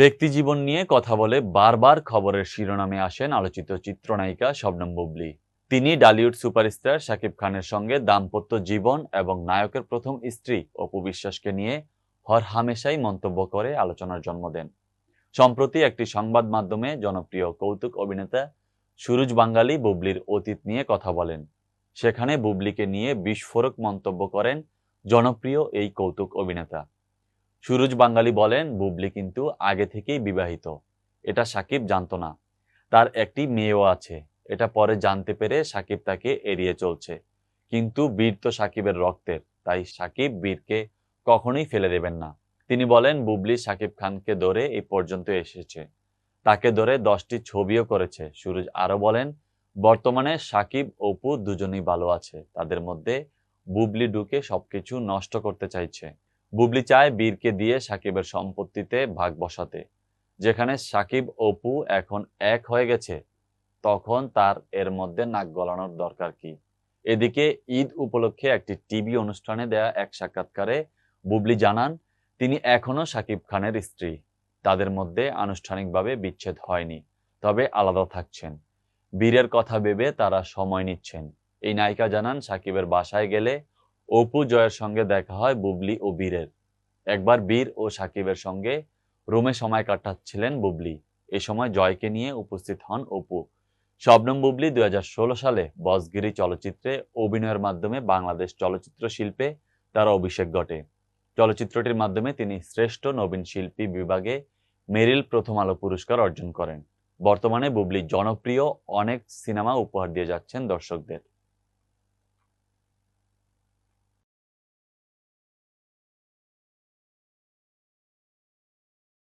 ব্যক্তি জীবন নিয়ে কথা বলে বারবার খবরের শিরোনামে আসেন আলোচিত চিত্রনায়িকা শবনম বুবলি। তিনি ডালিউড সুপারস্টার শাকিব খানের সঙ্গে দাম্পত্য জীবন এবং নায়কের প্রথম স্ত্রী অপু বিশ্বাসকে নিয়ে হর হামেশাই মন্তব্য করে আলোচনার জন্ম দেন। সম্প্রতি একটি সংবাদ মাধ্যমে জনপ্রিয় কৌতুক অভিনেতা সুরুজ বাঙ্গালি বুবলির অতীত নিয়ে কথা বলেন। সেখানে বুবলিকে নিয়ে বিস্ফোরক মন্তব্য করেন জনপ্রিয় এই কৌতুক অভিনেতা। সুরজ বাঙ্গালি বলেন, বুবলি কিন্তু আগে থেকেই বিবাহিত। এটা সাকিব জানতো না। তার একটি মেয়েও আছে। এটা পরে জানতে পেরে সাকিব তাকে এড়িয়ে চলছে। কিন্তু বীর তো সাকিবের রক্তের, তাই সাকিব বীরকে কখনোই ফেলে দেবেন না। তিনি বলেন, বুবলি সাকিব খানকে ধরে এই পর্যন্ত এসেছে। তাকে ধরে দশটি ছবিও করেছে। সুরজ আরও বলেন, বর্তমানে সাকিব, অপু দুজনেই ভালো আছে। তাদের মধ্যে বুবলি ঢুকে সবকিছু নষ্ট করতে চাইছে। বুবলি চায় বীরকে দিয়ে সাকিবের সম্পত্তিতে ভাগ বসাতে। যেখানে সাকিব অপু এখন এক হয়ে গেছে, তখন তার এর মধ্যে নাক গলানোর দরকার কি? এদিকে ঈদ উপলক্ষে একটি টিভি অনুষ্ঠানে দেয়া এক সাক্ষাৎকারে বুবলি জানান, তিনি এখনও সাকিব খানের স্ত্রী। তাদের মধ্যে আনুষ্ঠানিকভাবে বিচ্ছেদ হয়নি, তবে আলাদা থাকছেন। বীরের কথা ভেবে তারা সময় নিচ্ছেন। এই নায়িকা জানান, সাকিবের বাসায় গেলে অপু জয়ের সঙ্গে দেখা হয় বুবলি ও বীরের। একবার বীর ও সাকিবের সঙ্গে রুমে সময় কাটাচ্ছিলেন বুবলি। এ সময় জয়কে নিয়ে উপস্থিত হন অপু। শবনম বুবলি দুই হাজার ষোলো সালে বসগিরি চলচ্চিত্রে অভিনয়ের মাধ্যমে বাংলাদেশ চলচ্চিত্র শিল্পে তার অভিষেক ঘটে। চলচ্চিত্রটির মাধ্যমে তিনি শ্রেষ্ঠ নবীন শিল্পী বিভাগে মেরিল প্রথম আলো পুরস্কার অর্জন করেন। বর্তমানে বুবলি জনপ্রিয় অনেক সিনেমা উপহার দিয়ে যাচ্ছেন দর্শকদের।